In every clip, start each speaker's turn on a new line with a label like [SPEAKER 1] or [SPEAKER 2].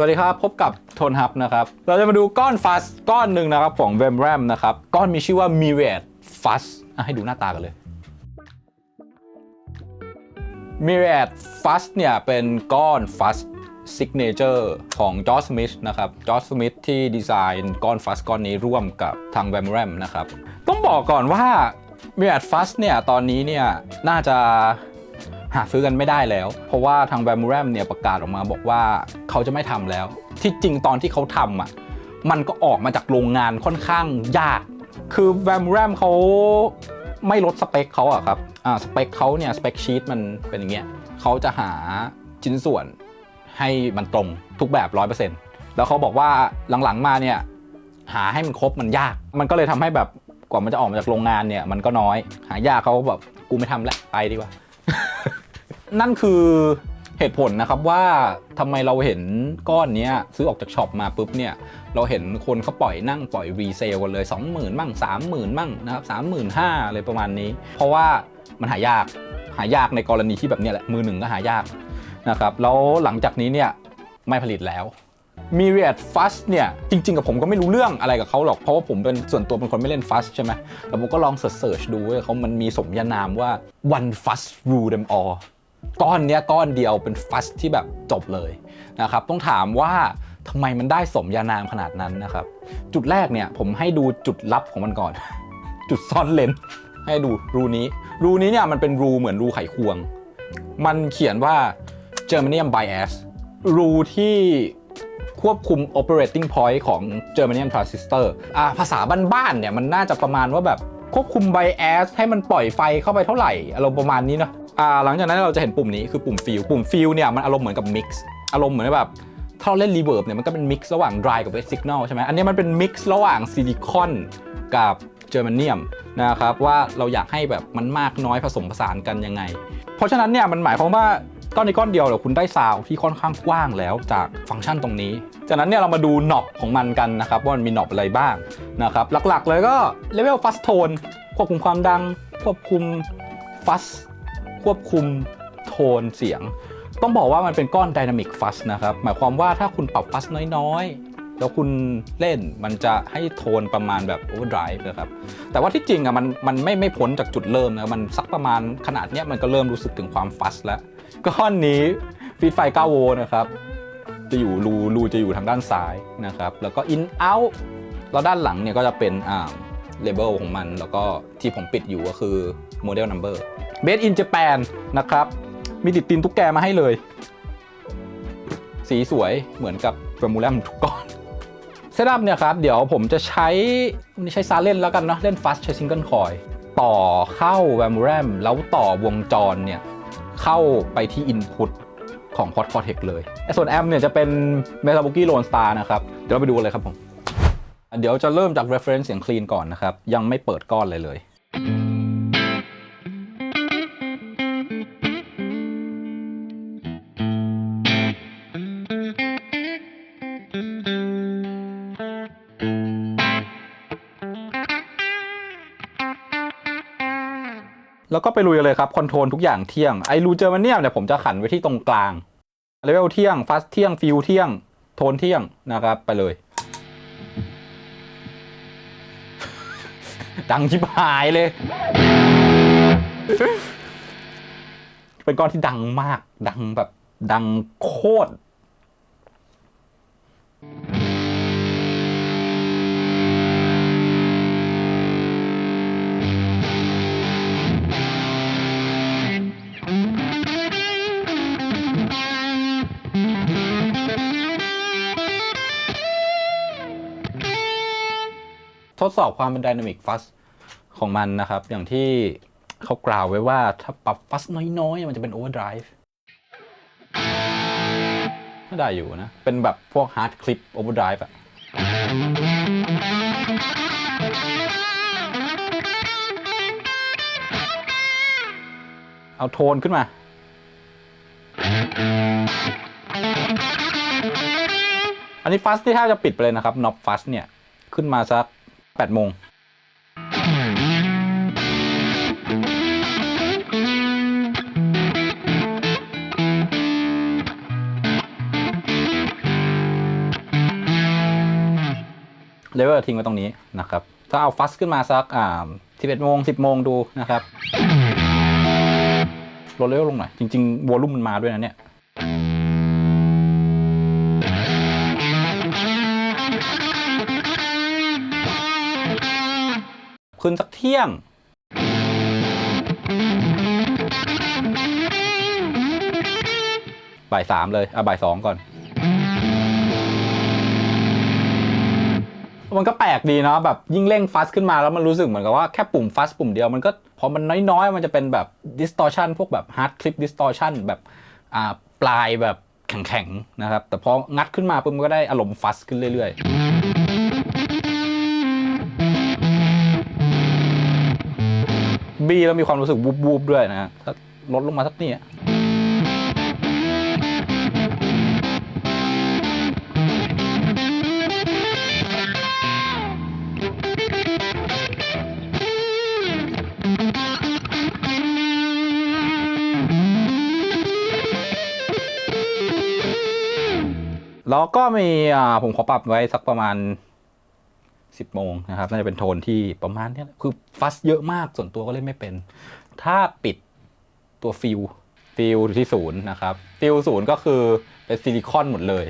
[SPEAKER 1] วัสดีครับ พบกับโทนฮับนะครับ เราจะมาดูก้อนฟัสก้อนหนึ่งนะครับของ v e m r a m นะครับ ก้อนมีชื่อว่า Myriad Fuzz อะให้ดูหน้าตากันเลย Myriad Fuzz เนี่ยเป็นก้อน Fuzz Signature ของ George Smith นะครับ George Smith ที่ดีไซน์ก้อน Fuzz ก้อนนี้ร่วมกับทาง v e m r a m นะครับ ต้องบอกก่อนว่า Myriad Fuzz เนี่ย ตอนนี้เนี่ย น่าจะ หาซื้อกันไม่ได้แล้ว เพราะว่าทาง v a m u r a m เนี่ยประกาศออกมาบอกว่าเขาจะไม่ทำแล้ว ที่จริงตอนที่เขาทำอะมันก็ออกมาจากโรงงานค่อนข้างยาก คือ v a m u r a m เขาไม่ลดสเปคเขาอะครับอ่าสเปคเขาเนี่ยสเปคชีตมันเป็นอย่างเงี้ยเขาจะหาชิ้นส่วนให้มันตรงทุกแบบ 100%แล้วเขาบอกว่าหลังๆมาเนี่ยหาให้มันครบมันยาก มันก็เลยทำให้แบบกว่ามันจะออกมาจากโรงงานเนี่ยมันก็น้อย หายากเขาก็แบบกูไม่ทำแล้วไปดีกว่า นั่นคือเหตุผลนะครับว่าทำไมเราเห็นก้อนเนี้ยซื้อออกจากช็อปมาปุ๊บเนี่ยเราเห็นคนเขาปล่อยนั่งปล่อยรีเซลกันเลย 20,000 มั่ง 30,000 มั่งนะครับ35,000อะไรประมาณนี้ เพราะว่ามันหายากหายากในกรณีที่แบบเนี้ยแหละมือหนึ่งก็หายากนะครับแล้วหลังจากนี้เนี่ยไม่ผลิตแล้ว m y r i a d Fuzz เนี่ยจริง ๆ กับผมก็ไม่รู้เรื่องอะไรกับเขาหรอก เพราะว่าผมเป็นส่วนตัวเป็นคนไม่เล่น Fuzz ใช่ไหมแล้วผมก็ลองเสิร์ชดูว้ยเขามันมีสมญานามว่า one Fuzz rule them all ก้อนเนี้ยก้อนเดียวเป็น Fuzz ที่แบบจบเลยนะครับต้องถามว่าทำไมมันได้สมญานามขนาดนั้นนะครับ จุดแรกเนี่ยผมให้ดูจุดลับของมันก่อน จุดซ่อนเลนให้ดูรูนี้ รูนี้เนี่ยมันเป็นรูเหมือนรูไขควง มันเขียนว่า Germanium bias รูที่ควบคุม operating point ของ Germanium transistor อ่าภาษาบ้านๆเนี่ยมันน่าจะประมาณว่าแบบควบคุม bias ให้มันปล่อยไฟเข้าไปเท่าไหร่อารมณ์ประมาณนี้เนอะ หลังจากนั้นเราจะเห็นปุ่มนี้คือปุ่ม fill ปุ่ม fill เนี่ยมันอารมณ์เหมือนกับ mix อารมณ์เหมือนแบบถ้าเราเล่น reverb เนี่ยมันก็เป็น mix ระหว่าง dry กับ wet signal ใช่ไหมอันนี้มันเป็น mix ระหว่างซิลิคอนกับเจอร์มาเนียมนะครับว่าเราอยากให้แบบมันมากน้อยผสมผสานกันยังไง เพราะฉะนั้นเนี่ยมันหมายความว่าก้อนในก้อนเดียวเดี๋ยวคุณได้ซาวที่ค่อนข้างกว้างแล้วจากฟังก์ชันตรงนี้ จากนั้นเนี่ยเรามาดูหนอบของมันกันนะครับว่ามันมีหนอบอะไรบ้างนะครับหลักๆเลยก็เลเวลฟัสโทนควบคุมความดังควบคุมฟัส ควบคุมโทนเสียง ต้องบอกว่ามันเป็นก้อน Dynamic Fuzz นะครับ หมายความว่าถ้าคุณปรับฟัสน้อยๆ แล้วคุณเล่นมันจะให้โทนประมาณแบบ Overdrive นะครับ แต่ว่าที่จริงอะมันมันไม่ไม่พ้นจากจุดเริ่มนะมันสักประมาณขนาดเนี้ยมันก็เริ่มรู้สึกถึงความฟัสแล้วก้อนนี้ฟีดไฟ9โวลต์นะครับจะอยู่รูรูจะอยู่ทางด้านซ้ายนะครับ แล้วก็ in out แล้วด้านหลังเนี่ยก็จะเป็นอ่าเลเบลของมัน แล้วก็ที่ผมปิดอยู่ก็คือ model number made in Japan นะครับ มีติดตีนตุ๊กแกมาให้เลย สีสวยเหมือนกับเฟอร์มูลัมทุกก้อนเซตอัพเนี่ยครับ เดี๋ยวผมจะใช้ใช้ซาเล่นแล้วกันเนาะเล่นฟัสใช้ซิงเกิลคอยต่อเข้าแวมูรัมแล้วต่อวงจรเนี่ย เข้าไปที่ Input ของ Quad Cortex เลยไอส่วนแอมเนี่ยจะเป็น m e t a b u k i Lone Star นะครับ เดี๋ยวเราไปดูกันเลยครับผม เดี๋ยวจะเริ่มจาก reference เสียงคลีนก่อนนะครับ ยังไม่เปิดก้อนเลยเลย แล้วก็ไปลุยเลยครับคอนโทรลทุกอย่างเที่ยงไอรูเจอร์มันเนี่ยเนี่ยผมจะขันไว้ที่ตรงกลางเลเวลเที่ยงฟัสเที่ยงฟิลเที่ยง โทนเที่ยงนะครับไปเลย ดังชิบหายเลย เป็นก้อนที่ดังมากดังแบบดังโคตร ทดสอบความเป็น Dynamic Fuzz ของมันนะครับ อย่างที่เขากล่าวไว้ว่าถ้าปรับฟัสน้อยๆ มันจะเป็น Overdrive ไม่ได้อยู่นะ เป็นแบบพวก Hard Clip Overdrive อะเอาโทนขึ้นมาอันนี้ฟัสที่แทบจะปิดไปเลยนะครับน็อปฟัสเนี่ย ขึ้นมาสัก 8โมงเลเวลทิ้งไว้ตรงนี้นะครับ ถ้าเอาฟัสขึ้นมาสักอ่า11โมง10 โมงดูนะครับลดเร็วลงหน่อย จริง ๆ วอลุ่มมันมาด้วยนะเนี่ย ขึ้นสักเที่ยง บ่ายสามเลยเอาบ่ายสองก่อน มันก็แปลกดีเนาะแบบยิ่งเร่งฟัสขึ้นมาแล้วมันรู้สึกเหมือนกับว่าแค่ปุ่มฟัสปุ่มเดียวมันก็พอมันน้อยๆ มันจะเป็นแบบ distortion พวกแบบ hard clip distortion แบบอ่าปลายแบบแข็งๆนะครับ แต่พองัดขึ้นมาปุ๊บมันก็ได้อารมณ์ฟัสขึ้นเรื่อยๆ B แล้วมีความรู้สึกวูบๆด้วยนะฮะถ้าลดลงมาสักนี่อะแล้วก็มีอ่าผมขอปรับไว้สักประมาณ 10 โมงนะครับน่าจะเป็นโทนที่ประมาณนี้คือฟัสเยอะมากส่วนตัวก็เล่นไม่เป็น ถ้าปิดตัวฟิลฟิลที่ศูนย์นะครับฟิลศูนย์ก็คือเป็นซิลิคอนหมดเลย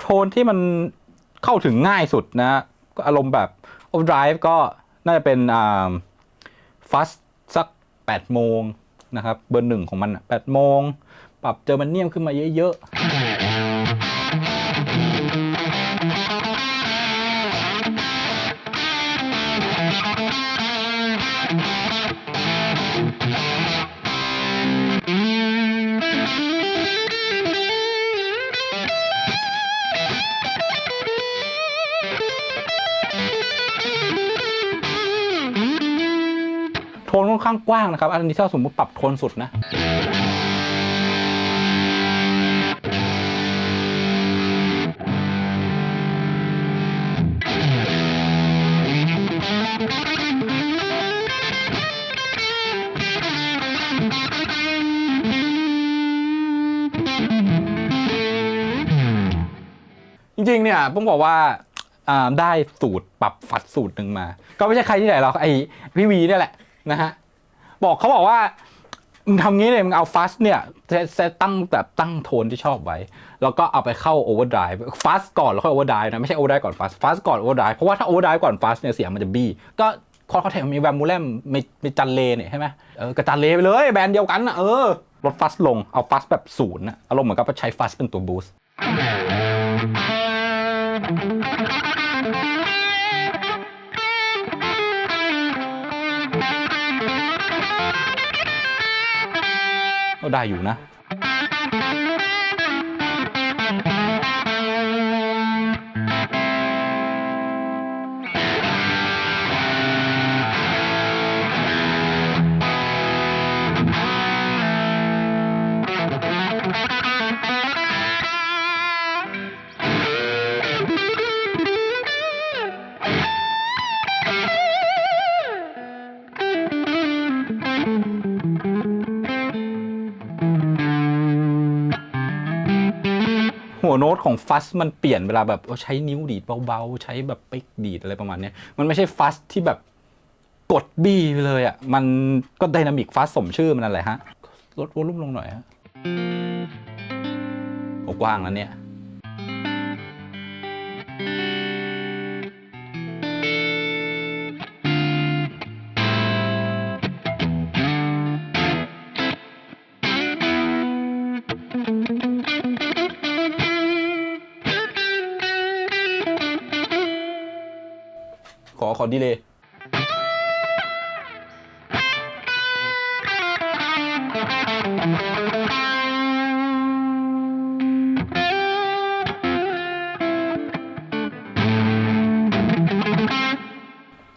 [SPEAKER 1] โทนที่มันเข้าถึงง่ายสุดนะก็อารมณ์แบบออฟไดรฟ์ก็น่าจะเป็นอ่า fast สัก8โมงนะครับ เบอร์หนึ่งของมัน8โมง ปรับเจอมันเนียมขึ้นมาเยอะๆ นค่อนข้างกว้างนะครับ อันนี้ถ้าสมมติปรับโทนสุดนะจริงๆเนี่ยต้องบอกว่าได้สูตรปรับฟัดสูตรหนึ่งมา ก็ไม่ใช่ใครที่ไหนหรอกไอพี่วีนี่แหละ นะฮะบอกเขาบอกว่ามึงทำงี้เลยมึงเอาฟัสเนี่ยเซตตตั้งแบบตั้งโทนที่ชอบไว้ แล้วก็เอาไปเข้าโอเวอร์ไดร์ฟัสก่อนแล้วค่อยโอเวอร์ไดร์นะ ไม่ใช่โอเวอร์ไดร์ก่อนฟัสฟัสก่อนโอเวอร์ไดร์เพราะว่าถ้าโอเวอร์ไดร์ก่อนฟัสเนี่ยเสียงมันจะบี้ก็คอร์คอเทมมีแวมมูเลมมีมีจันเลเนี่ยใช่ไหมเออกระจันเลไปเลยแบรนด์เดียวกันนะเออลดฟัสลงเอาฟัสแบบศูนย์นะอารมณ์เหมือนกับว่าใช้ฟัสเป็นตัวบูสต์ ก็ได้อยู่นะ โน้ตของฟัสมันเปลี่ยนเวลาแบบเอาใช้นิ้วดีดเบาๆ ใช้แบบปิกดีดอะไรประมาณนี้มันไม่ใช่ฟัสที่แบบกดบี้ไปเลยอะมันก็ไดนามิกฟัสสมชื่อมันนั่นแหละฮะลดวอลลุ่มลงหน่อยฮะโอ้กว้างแล้วเนี่ย ดีเลย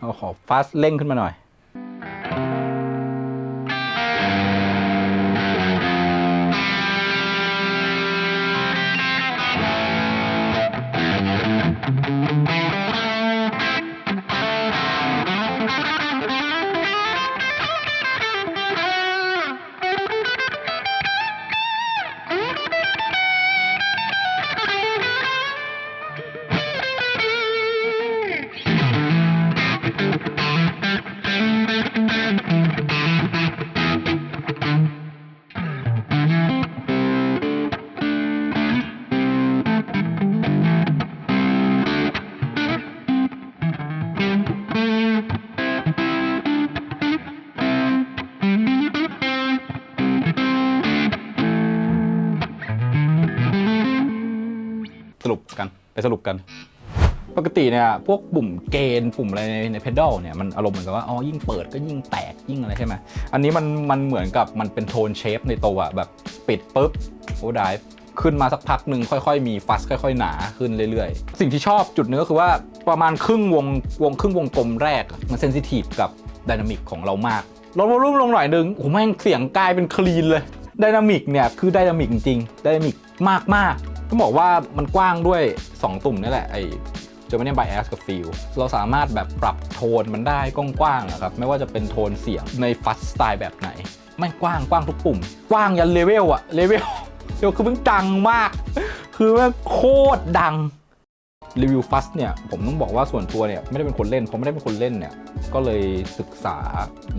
[SPEAKER 1] ก็ขอฟาสเร่งขึ้นมาหน่อย รุปกันไปสรุปกัน ปกติเนี่ยพวกปุ่มเกณฑ์ปุ่มอะไรในในเพด a ลเนี่ยมันอารมณ์เหมือนกับว่าอ๋อยิ่งเปิดก็ยิ่งแตกยิ่งอะไรใช่ไหมอันนี้มันมันเหมือนกับมันเป็นโทนเชฟในตัวอะแบบปิดปุ๊บโอ้ได้ขึ้นมาสักพักหนึ่งค่อยๆ มีฟัสค่อย ๆ หนาขึ้นเรื่อยๆ สิ่งที่ชอบจุดนึงก็คือว่าประมาณครึ่งวงวงครึ่งวงกลมแรกมันเซนซิทีฟกับไดนามิกของเรามากลดวอลลุ่มลงหน่อยนึงโอ้โหแม่งเสียงกลายเป็นคลีนเลยไดนามิกเนี่ยคือไดนามิกจริงๆไดนามิกมากๆ ต้องบอกว่ามันกว้างด้วย 2 ตุ่มนี่แหละไอจะไม่ได้ bias กับฟิลเราสามารถแบบปรับโทนมันได้กว้างๆอะครับ ไม่ว่าจะเป็นโทนเสียงในฟัสสไตล์แบบไหน ไม่กว้างกว้างทุกปุ่ม กว้างยันเลเวลอะเลเวลเดี๋ยวคือมึงดังมาก คือมันโคตรดัง รีวิวฟัสเนี่ยผมต้องบอกว่าส่วนตัวเนี่ยไม่ได้เป็นคนเล่นผมไม่ได้เป็นคนเล่นเนี่ยก็เลยศึกษา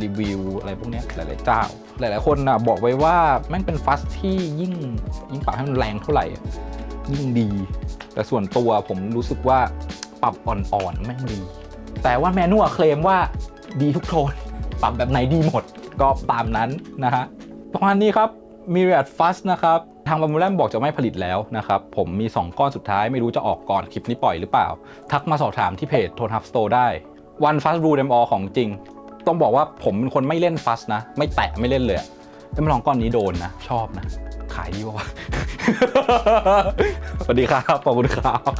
[SPEAKER 1] รีวิวอะไรพวกนี้หลายๆเจ้า หลายๆคนนะบอกไว้ว่าแม่งเป็นฟัสที่ยิ่งยิ่งปรับให้มันแรงเท่าไหร่ยิ่งดี แต่ส่วนตัวผมรู้สึกว่าปรับอ่อนๆแม่งดี แต่ว่าแมนนวลเคลมว่าดีทุกโทน ปรับแบบไหนดีหมด ก็ตามนั้นนะฮะประมาณนี้ครับ Myriad Fast นะครับ ทางบัมบูแลมบอกจะไม่ผลิตแล้วนะครับผมมี 2 ก้อนสุดท้ายไม่รู้จะออกก่อนคลิปนี้ปล่อยหรือเปล่า ทักมาสอบถามที่เพจโทนฮับสโตรได้ One Fast Rule Them All ของจริง ต้องบอกว่าผมเป็นคนไม่เล่นฟัสนะ ไม่แตะไม่เล่นเลยอะแต่มาลองก้อนนี้โดนนะ ชอบนะ ขายดีวะ สวัสดีครับ ขอบคุณครับ